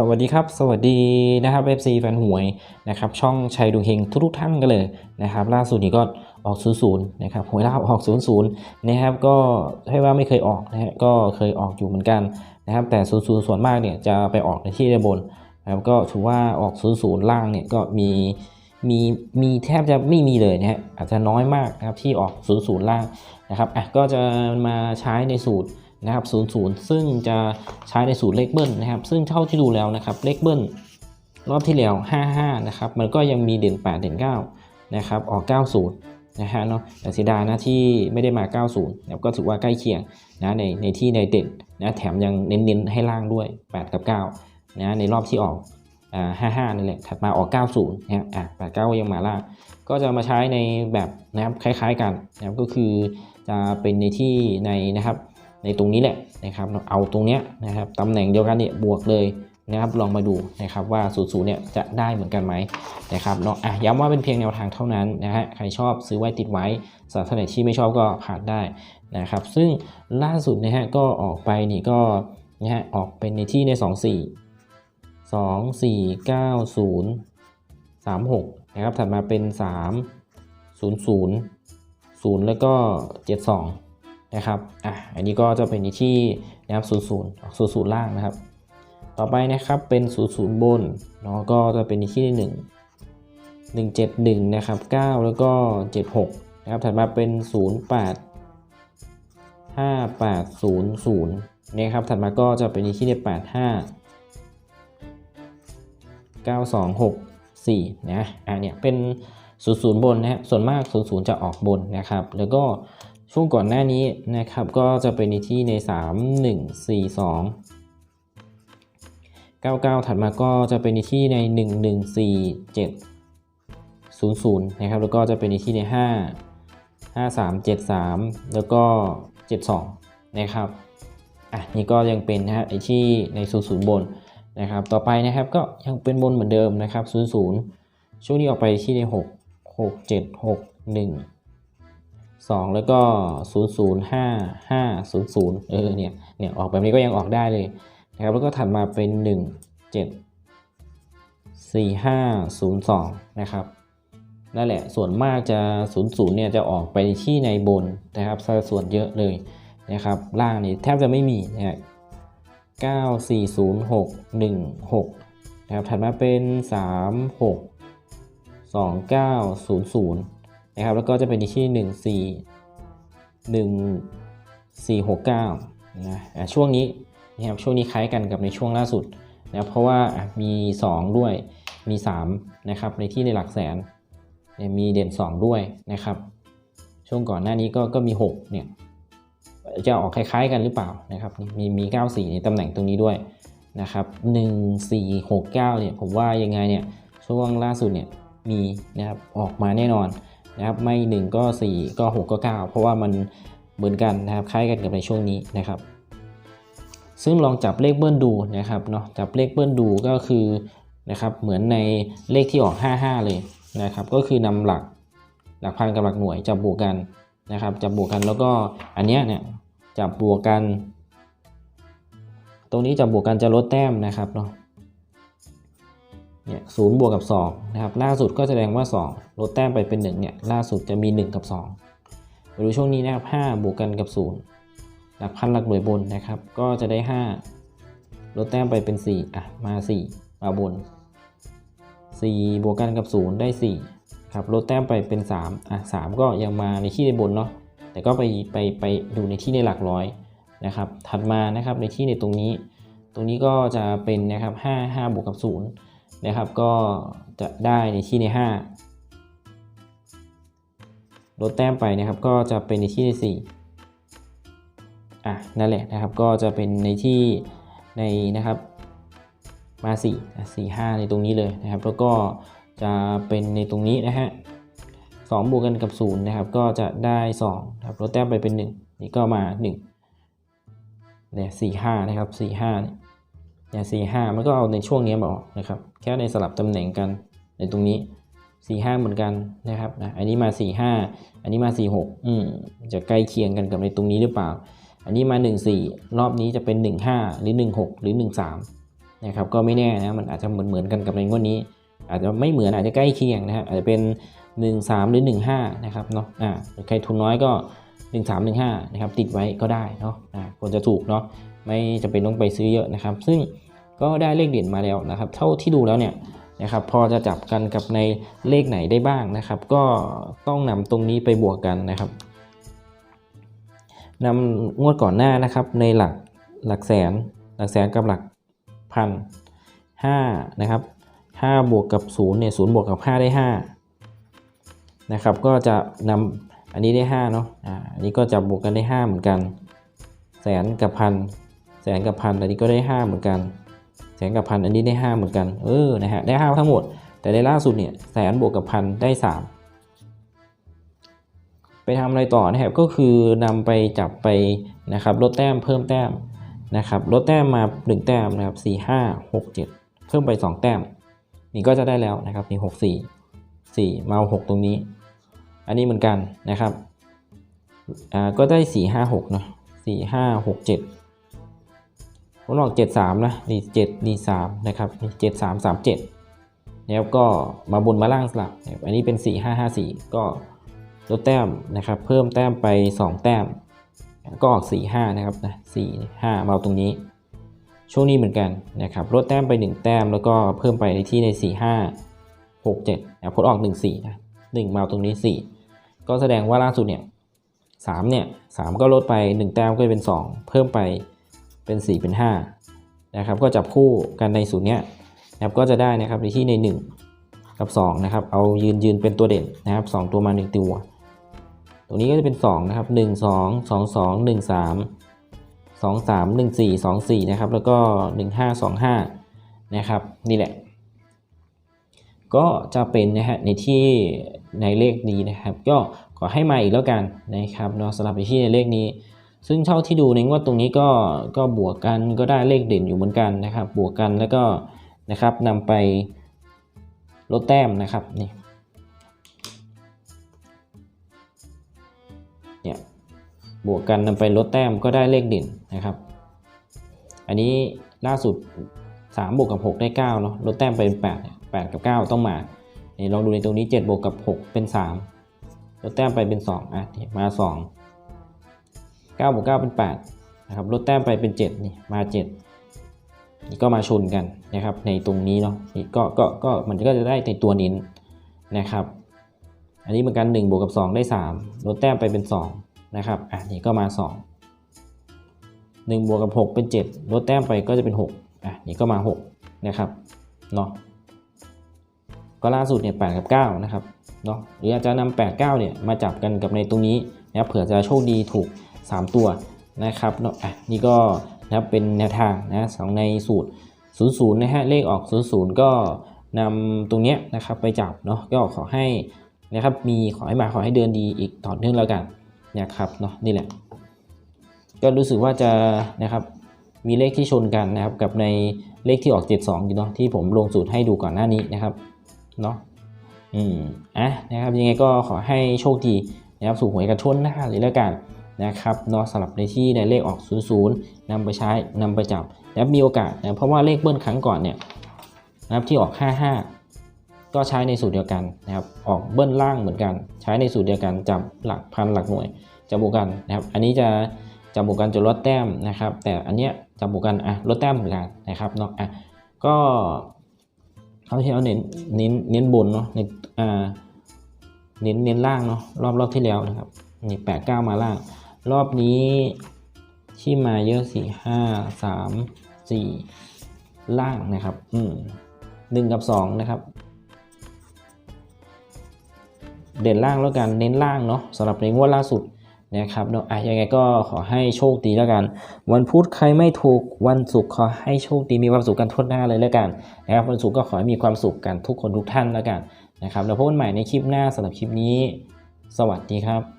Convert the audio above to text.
สวัสดีครับ สวัสดีนะครับ FC แฟนหวยนะครับช่องชัยดวงเฮงทุกๆท่านกันเลยนะครับล่าสุดนี้ก็ออก 00 นะครับหวยล่าออก 00 นะครับก็ให้ว่าไม่เคยออกนะฮะก็เคยออกอยู่เหมือนกันนะครับแต่ 00 ส่วนมากเนี่ยจะไปออกในที่ด้านบนนะครับก็ถือว่าออก 00 ล่างเนี่ยก็มีมีมีแทบจะไม่มีเลยนะฮะอาจจะน้อยมากนะครับที่ออก 00 ล่างนะครับอะก็จะมาใช้ในสูตร นะครับ00 ซึ่งจะใช้ในสูตรเลขเบิ้ลนะครับ ซึ่งเท่าที่ดูแล้วนะครับเลขเบิ้ลรอบที่แล้ว 55 นะครับ มันก็ยังมีเด่น 8 เด่น 9 นะครับ ออก 90 นะฮะเนาะ แต่เสียดายนะที่ไม่ได้มา 90นะครับก็ถือว่าใกล้เคียงนะในในที่ในเด่นนะแถมยังเน้นๆให้ล่างด้วย 8 กับ 9 นะในรอบที่ออกอ่า55นี่นแหละ ถัดมาออก 90 นะครับ อะ8 9ก็ยังมาล่าง ก็จะมาใช้ในแบบนะครับคล้ายๆกันนะครับ ก็คือจะเป็นในที่ในนะครับ ในตรงนี้แหละนะครับเอาตรงเนี้ยนะครับตำแหน่งเดียวกันเนี่ยบวกเลยนะครับลองมาดูนะครับว่าสูตรศูเนี่ยจะได้เหมือนกันไหมนะครับเนาะอะย้ำว่าเป็นเพียงแนวทางเท่านั้นนะฮะใครชอบซื้อไว้ติดไว้สำหรับท่านไหนที่ไม่ชอบก็ผ่านได้นะครับซึ่งล่าสุดนะฮะก็ออกไปนี่ก็นะฮะออกเป็นในที่ใน 2 4 2 4 9 0 3 6นะครับถัดมาเป็น 3 0 0 0 แล้วก็ 72 นะครับอะอันนี้ก็จะเป็นที่นะครับ00 00ล่างนะครับ ต่อไปนะครับเป็น00บนเนาะก็จะเป็นที่1 171นะครับ9แล้วก็76นะครับถัดมาเป็น08 5800นะครับถัดมาก็จะเป็นที่85 9264นะอะเนี่ยเป็น00บนนะฮะส่วนมาก00จะออกบนนะครับ แล้วก็ ช่วงก่อนหน้านี้นะครับก็จะเป็นในที่ใน 3 1 4 2 99 ถัดมาก็จะเป็นในที่ใน 1 1 4 7 0 0 นะครับ แล้วก็จะเป็นในที่ใน 5 5 3 7 3 แล้วก็ 72 นะครับอะนี่ก็ยังเป็นนะฮะไอที่ใน 00 บนนะครับ ต่อไปนะครับก็ยังเป็นบนเหมือนเดิมนะครับ 00 ช่วงนี้ออกไปที่ใน 6 6 7 6 1 2 แล้วก็ 0 0 5 5 0 0 เออเนี่ยเนี่ยออกแบบนี้ก็ยังออกได้เลยนะครับแล้วก็ถัดมาเป็น 1 7 4 5 0 2 นะครับนั่นแหละส่วนมากจะ 0 0 เนี่ยจะออกไปที่ในบนนะครับสัดส่วนเยอะเลยนะครับล่างนี่แทบจะไม่มีนะฮะ9 4 0 6 1 6นะครับถัดมาเป็น 3 6 2 9 0 0 นะครับ แล้วก็จะเป็นที่ 1 4 1 4 6 9นะอะช่วงนี้นะครับช่วงนี้คล้ายกันกับในช่วงล่าสุดนะเพราะว่ามี 2 ด้วยมี 3 นะครับ ในที่ในหลักแสนเนี่ยมีเด่น 2 ด้วยนะครับ ช่วงก่อนหน้านี้ก็ก็มี 6 เนี่ยจะออกคล้าย ๆ กันหรือเปล่านะครับ มีมี 94 ในตำแหน่งตรงนี้ด้วยนะครับ 1 4 6 9 เนี่ยผมว่ายังไงเนี่ยช่วงล่าสุดเนี่ยมีนะครับออกมาแน่นอน นะครับไม่ 1 ก็ 4 ก็ 6 ก็ 9 เพราะว่ามันเหมือนกันนะครับคล้ายกันกับในช่วงนี้นะครับ ซึ่งลองจับเลขเบิ้ลดูนะครับเนาะจับเลขเบิ้ลดูก็คือนะครับเหมือนในเลขที่ออก 55 เลยนะครับ ก็คือนำหลักหลักพันกับหลักหน่วยจับบวกกันนะครับจับบวกกันแล้วก็อันเนี้ยเนี่ยจับบวกกัน ตรงนี้จับบวกกันจะลดแต้มนะครับเนาะ เนี่ยศูนย์บวกกับ2นะครับล่าสุดก็แสดงว่า 2 ลดแต้มไปเป็น1เนี่ยล่าสุดจะมี 1 กับ2ไปดูช่วงนี้นะครับ5บวกกันกับ 0 หลักพันหลักหน่วยบนนะครับ ก็จะได้ 5 ลดแต้มไปเป็น 4 อะ มา 4 มาบน 4 บวกกันกับ 0 ได้ 4 ครับลดแต้มไปเป็น 3 อะ 3 ก็ยังมาในที่ในบนเนาะแต่ก็ไปไปไปดูในที่ในหลักร้อยนะครับถัดมานะครับในที่ในตรงนี้ ตรงนี้ก็จะเป็นนะครับ5 5บวกกับ 0 นะครับก็จะได้ในที่ใน 5 ลดแต้มไปนะครับก็จะเป็นในที่ใน 4 อะนั่นแหละนะครับก็จะเป็นในที่ในนะครับมา4อะ4 5 ในตรงนี้เลยนะครับ แล้วก็จะเป็นในตรงนี้นะฮะ2บวกกันกับ0นะครับก็จะได้2ครับลดแต้มไปเป็น 1 นี่ก็มา1เนี่ย4 5 นะครับ 4 5เนี่ย เนี่ย4 5มันก็เอาในช่วงนี้มาออกนะครับ แค่ในสลับตำแหน่งกันในตรงนี้4 5เหมือนกันนะครับนะอันนี้มา 4 5 อันนี้มา 4 6 อืมจะใกล้เคียงกันกับในตรงนี้หรือเปล่า อันนี้มา 1 4 รอบนี้จะเป็น 1 5 หรือ 1 6 หรือ 1 3 นะครับ ก็ไม่แน่นะ มันอาจจะเหมือนเหมือนกันกับในงวดนี้ อาจจะไม่เหมือนอาจจะใกล้เคียงนะครับอาจจะเป็น 1 3 หรือ 1 5 นะครับเนาะ อ่าใครทุนน้อยก็ 1 3 1 5 นะครับ ติดไว้ก็ได้เนาะ อ่าควรจะถูกเนาะ ไม่จำเป็นต้องไปซื้อเยอะนะครับ ซึ่งก็ได้เลขเด่นมาแล้วนะครับ เท่าที่ดูแล้วเนี่ยนะครับพอจะจับกันกับในเลขไหนได้บ้างนะครับ ก็ต้องนำตรงนี้ไปบวกกันนะครับนำงวดก่อนหน้านะครับในหลักหลักแสน หลักแสนกับหลักพันห้านะครับห้าบวกกับศูนย์เนี่ยศูนย์บวกกับห้าได้ห้านะครับก็จะนำอันนี้ได้ห้าเนาะอ่าอันนี้ก็จะบวกกันได้ห้าเหมือนกัน แสนกับพัน แสนกับพันอันนี้ก็ได้ห้าเหมือนกัน แสนกับพันอันนี้ได้ห้าเหมือนกัน เออ นะฮะ ได้ห้าทั้งหมด แต่ในล่าสุดเนี่ย แสนบวกกับพันได้สามไปทำอะไรต่อนะครับ ก็คือนำไปจับไปนะครับ ลดแต้มเพิ่มแต้มนะครับ ลดแต้มมา 1 แต้มนะครับ 4 5 6 7 เพิ่มไป 2 แต้ม นี่ก็จะได้แล้วนะครับนี่6 4 4 มาเอา6ตรงนี้ อันนี้เหมือนกันนะครับ อ่า ก็ได้ 4 5 6เนาะ4 5 6 7 ผมลอง7 3นะนี่7นี่3นะครับนี่7 3 3 7แล้วก็มาบนมาล่างสลับ อันนี้เป็น 4 5 5 4 ก็ลดแต้มนะครับ เพิ่มแต้มไป 2 แต้ม ก็ออก 4 5 นะครับนะ4 5มาตรงนี้ ช่วงนี้เหมือนกันนะครับ ลดแต้มไป 1 แต้ม แล้วก็เพิ่มไปในที่ใน 4 5 6 7นะผลออก 1 4นะ1มาตรงนี้ 4 ก็แสดงว่าล่าสุดเนี่ย3เนี่ย3ก็ลดไป 1 แต้มก็เป็น 2 เพิ่มไป เป็น 4 เป็น5นะครับก็จับคู่กันในสูตรเนี้ยนะครับก็จะได้นะครับในที่ใน 1 กับ 2 นะครับ เอายืนยืนเป็นตัวเด่นนะครับ 2 ตัวมา 1 ตัว ตรงนี้ก็จะเป็น 2 นะครับ 1 2 2 2 1 3 2 3 1 4 2 4 นะครับ แล้วก็ 1 5 2 5 นะครับ นี่แหละ ก็จะเป็นนะฮะในที่ในเลขนี้นะครับ ก็ขอให้มาอีกแล้วกันนะครับเนาะสำหรับในที่ในเลขนี้ ซึ่งเท่าที่ดูในงวดตรงนี้ก็ก็บวกกันก็ได้เลขเด่นอยู่เหมือนกันนะครับ บวกกันแล้วก็นะครับนำไปลดแต้มนะครับนี่เนี่ยบวกกันนำไปลดแต้มก็ได้เลขเด่นนะครับ อันนี้ล่าสุด 3 บวกกับ 6 ได้9เนาะลดแต้มไปเป็น8 8 กับ 9 ต้องมาลองดูในตรงนี้ 7 บวกกับ 6 เป็น 3 ลดแต้มไปเป็น2อะมา 2 9บวก9เป็น8นะครับลดแต้มไปเป็น 7 นี่ มา 7 นี่ก็มาชนกันนะครับ ในตรงนี้เนาะนี่ก็ก็ก็มันก็จะได้ในตัวนิ้นนะครับ อันนี้เหมือนกัน1บวกกับ 2 ได้ 3 ลดแต้มไปเป็น 2 นะครับอะนี่ก็มา 2 1บวกกับ 6 เป็น 7 ลดแต้มไปก็จะเป็น 6อะนี่ก็มา 6 นะครับเนาะก็ล่าสุดเนี่ย8กับ 9 นะครับเนาะหรืออาจจะนำ8 9เนี่ยมาจับกันกับในตรงนี้นะครับเผื่อจะโชคดีถูก 3 ตัวนะครับเนาะอะนี่ก็นะครับเป็นแนวทางนะสองในสูตร 00นะฮะเลขออก 00 ก็นำตรงเนี้ยนะครับไปจับเนาะก็ขอให้นะครับมีขอให้มาขอให้เดินดีอีกต่อเนื่องแล้วกันนะครับเนาะนี่แหละ ก็รู้สึกว่าจะนะครับมีเลขที่ชนกันนะครับกับในเลขที่ออก 72 อยู่เนาะที่ผมลงสูตรให้ดูก่อนหน้านี้นะครับเนาะอืมอะนะครับยังไงก็ขอให้โชคดีนะครับสู่หวยกันทั่วหน้าเลยแล้วกัน นะครับเนาะสำหรับในที่ในเลขออก00นำไปใช้นำไปจับนะครับมีโอกาสนะเพราะว่าเลขเบิ้ลครั้งก่อนเนี่ยนะครับที่ออก 55 ก็ใช้ในสูตรเดียวกันนะครับออกเบิ้ลล่างเหมือนกัน ใช้ในสูตรเดียวกันจับหลักพันหลักหน่วยจับบวกกันนะครับ อันนี้จะจับบวกกันจะลดแต้มนะครับ แต่อันเนี้ยจับบวกกันอะลดแต้มเหมือนกันนะครับเนาะอะก็เขาที่เอาเน้นเน้นเน้นบนเนาะในอ่าเน้นเน้นล่างเนาะรอบรอบที่แล้วนะครับนี่แปดเก้ามาล่าง รอบนี้ที่มาเยอะสี่ห้าสามสี่ล่างนะครับ อืมหนึ่งกับสองนะครับ เด่นล่างแล้วกันเน้นล่างเนาะสำหรับในงวดล่าสุดนะครับเนาะอะยังไงก็ขอให้โชคดีแล้วกัน วันพุธใครไม่ถูกวันศุกร์ขอให้โชคดีมีความสุขกันทั่วหน้าเลยแล้วกันนะครับวันศุกร์ก็ขอให้มีความสุขกันทุกคนทุกท่านแล้วกันนะครับแล้วพบกันใหม่ในคลิปหน้าสำหรับคลิปนี้ สวัสดีครับ